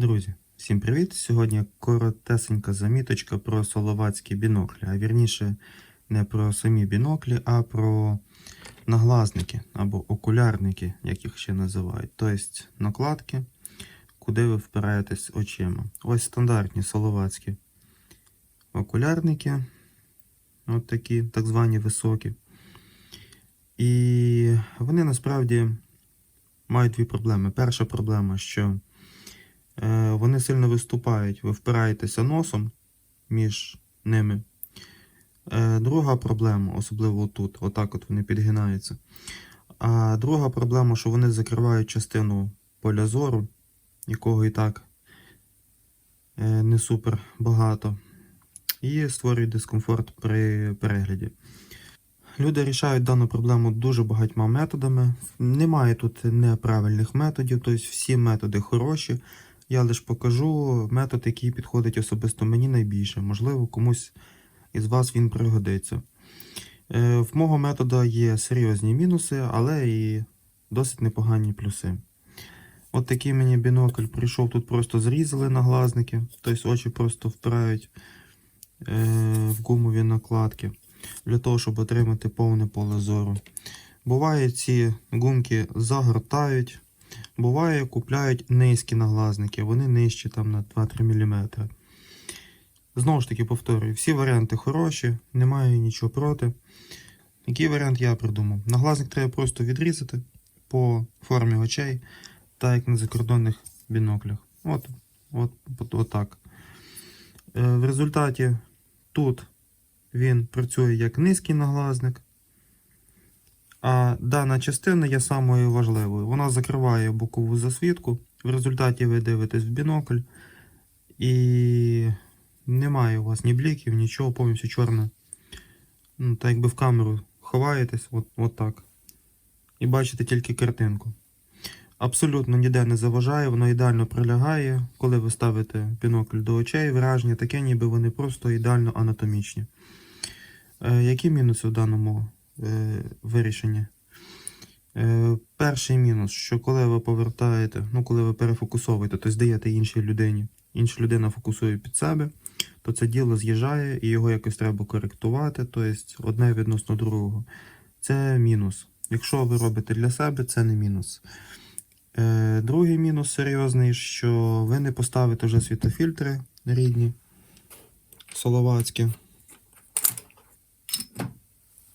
Друзі, всім привіт! Сьогодні коротесенька заміточка про соловацькі біноклі, а вірніше не про самі біноклі, а про наглазники або окулярники, як їх ще називають. Тобто накладки, куди ви впираєтесь очима. Ось стандартні соловацькі окулярники, от такі, так звані високі. І вони насправді мають дві проблеми. Перша проблема, що вони сильно виступають, ви впираєтеся носом між ними. Е, Друга проблема, особливо тут, отак от вони підгинаються. А друга проблема, що вони закривають частину поля зору, якого і так е, не супер багато, і створюють дискомфорт при перегляді. Люди рішають дану проблему дуже багатьма методами. Немає тут неправильних методів, тобто всі методи хороші. Я лише покажу метод, який підходить особисто мені найбільше. Можливо, комусь із вас він пригодиться. Е, В мого метода є серйозні мінуси, але і досить непогані плюси. От такий мені бінокль прийшов, тут просто зрізали наглазники, тобто очі просто впирають е, в гумові накладки для того, щоб отримати повне поле зору. Буває, ці гумки загортають. Буває, купляють низькі наглазники, вони нижчі там на 2-3 мм. Знову ж таки, повторюю, всі варіанти хороші, немає нічого проти. Який варіант я придумав? Наглазник треба просто відрізати по формі очей, так як на закордонних біноклях. От, от, от, от так. Е, В результаті тут він працює як низький наглазник. А дана частина є самою важливою. Вона закриває бокову засвітку. В результаті ви дивитесь в бінокль. І немає у вас ні бліків, нічого, повністю чорне. Ну, так якби в камеру ховаєтесь, от, от так. І бачите тільки картинку. Абсолютно ніде не заважає, воно ідеально прилягає, коли ви ставите бінокль до очей, враження таке, ніби вони просто ідеально анатомічні. Е, які мінуси в даному е, вирішенні? Е, перший мінус, що коли ви повертаєте, ну коли ви перефокусовуєте, тобто здаєте іншій людині, інша людина фокусує під себе, то це діло з'їжджає і його якось треба коректувати, тобто одне відносно другого. Це мінус. Якщо ви робите для себе, це не мінус. Е, другий мінус серйозний, що ви не поставите вже світофільтри рідні, соловацькі.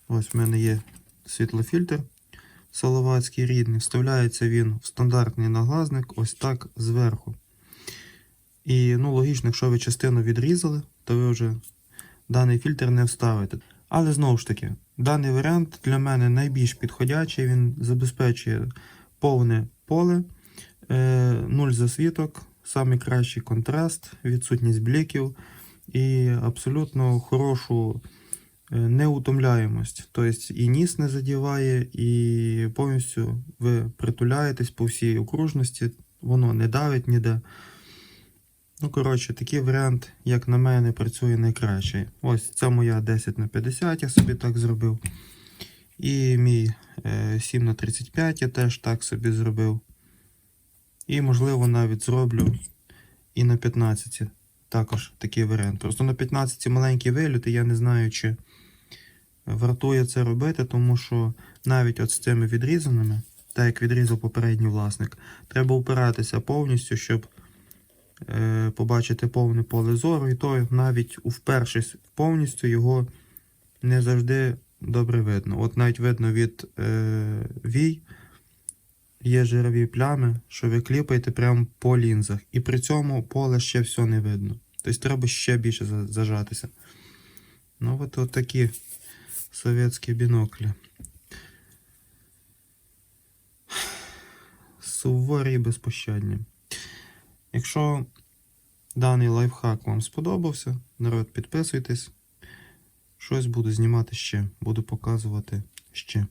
Ось в мене є світлофільтр соловацький рідний. Вставляється він в стандартний наглазник ось так зверху. І ну, логічно, якщо ви частину відрізали, то ви вже даний фільтр не вставите. Але знову ж таки, даний варіант для мене найбільш підходячий, він забезпечує повне поле, е, нуль засвіток, найкращий контраст, відсутність бліків і абсолютно хорошу неутомляємость. Тобто і ніс не задіває, і повністю ви притуляєтесь по всій окружності, воно не давить ніде. Ну, коротше, такий варіант, як на мене, працює найкраще. Ось це моя 10 на 50 я собі так зробив. І мій е, 7 на 35 я теж так собі зробив. І, можливо, навіть зроблю і на 15 також такий варіант. Просто на 15 маленький виліт, і я не знаю, чи вартує це робити, тому що навіть от з цими відрізаними, так як відрізав попередній власник, треба опиратися повністю, щоб е, побачити повне поле зору, і то навіть впершись повністю його не завжди добре видно. От навіть видно від е, вій є жирові плями, що ви кліпаєте прямо по лінзах. І при цьому поле ще все не видно. Тобто треба ще більше зажатися. Ну от, от такі совєтські біноклі. Суворі безпощадні. Якщо даний лайфхак вам сподобався, народ, підписуйтесь. Щось буду знімати ще, буду показувати ще.